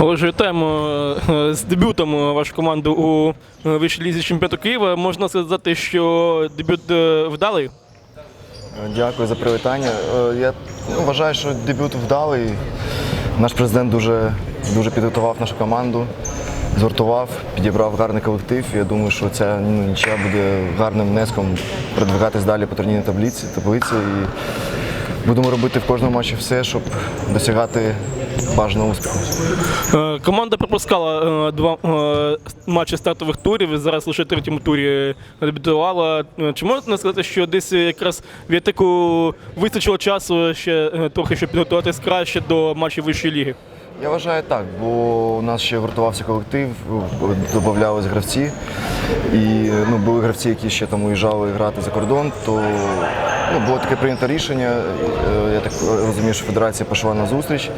Отже, вітаємо е, з дебютом е, вашу команду у е, вищій лізі чемпіонату Києва. Можна сказати, що дебют вдалий. Дякую за привітання. Я ну, вважаю, що дебют вдалий. Наш президент дуже, дуже підготував нашу команду, згуртував, підібрав гарний колектив. Я думаю, що ця ну, нічия буде гарним внеском продвигатись далі по турнірній таблиці, таблиці. І будемо робити в кожному матчі все, щоб досягати бажаного успіху. Е, Команда пропускала е, два е, матчі стартових турів. і Зараз лише в третьому турі дебютувала. Чи можна сказати, що десь якраз в Ятику вистачило часу ще трохи, щоб підготуватись краще до матчів вищої ліги? Я вважаю так, бо у нас ще гуртувався колектив, додавались гравці. І ну, були гравці, які ще там уїжджали грати за кордон, то ну, було таке прийнято рішення. Е, Я так розумію, що федерація пішла на зустріч,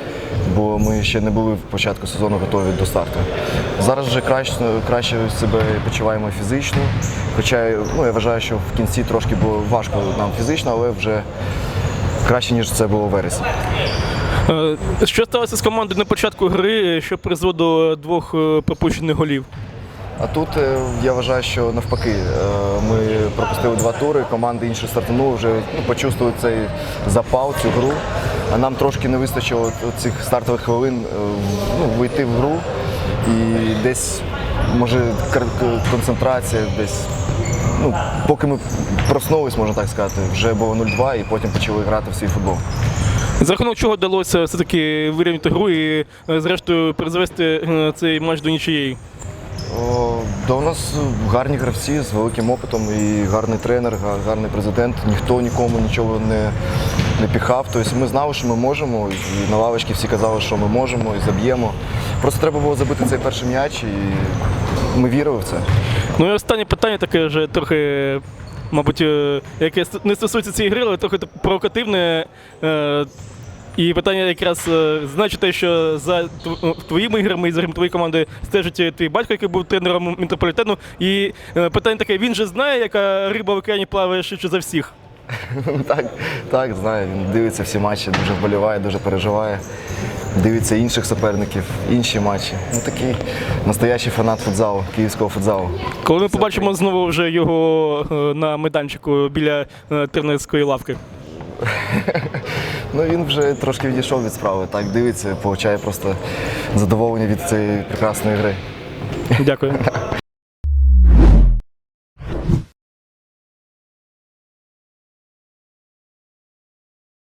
бо ми ще не були в початку сезону готові до старту. Зараз вже краще, краще себе почуваємо фізично. Хоча ну, я вважаю, що в кінці трошки було важко нам фізично, але вже краще, ніж це було в вересні. Е, Що сталося з командою на початку гри, що призвело двох е, пропущених голів? А тут е, я вважаю, що навпаки, е, ми пропустили два тури, команди інші стартанули, вже ну, почувствували цей запал, цю гру. А нам трошки не вистачило цих стартових хвилин е, ну, вийти в гру і десь, може, концентрація десь. Ну, поки ми проснулись, можна так сказати, вже було 0-2 і потім почали грати в свій футбол. За рахунок чого вдалося все-таки вирівняти гру і, зрештою, призвести цей матч до нічиєї? О, Да у нас гарні гравці з великим опитом і гарний тренер, гарний президент. Ніхто нікому нічого не, не піхав. Тобто ми знали, що ми можемо. І на лавочці всі казали, що ми можемо і заб'ємо. Просто треба було забити цей перший м'яч, і ми вірили в це. Ну і останнє питання таке вже трохи, мабуть, е, яке не стосується цієї гри, але трохи провокативне. І питання якраз е, те, що за твоїми іграми і за твоєї команди стежить твій батько, який був тренером метрополітену. І е, питання таке: він же знає, яка риба в океані плаває швидше за всіх. Так, так, знаю. Він дивиться всі матчі, дуже вболіває, дуже переживає. Дивиться інших суперників, інші матчі. Ну такий настоящий фанат футзалу, київського футзалу. Коли ми побачимо знову вже його е, на майданчику біля тренерської лавки. Ну він вже трошки відійшов від справи, так дивиться, получає просто задоволення від цієї прекрасної гри. Дякую.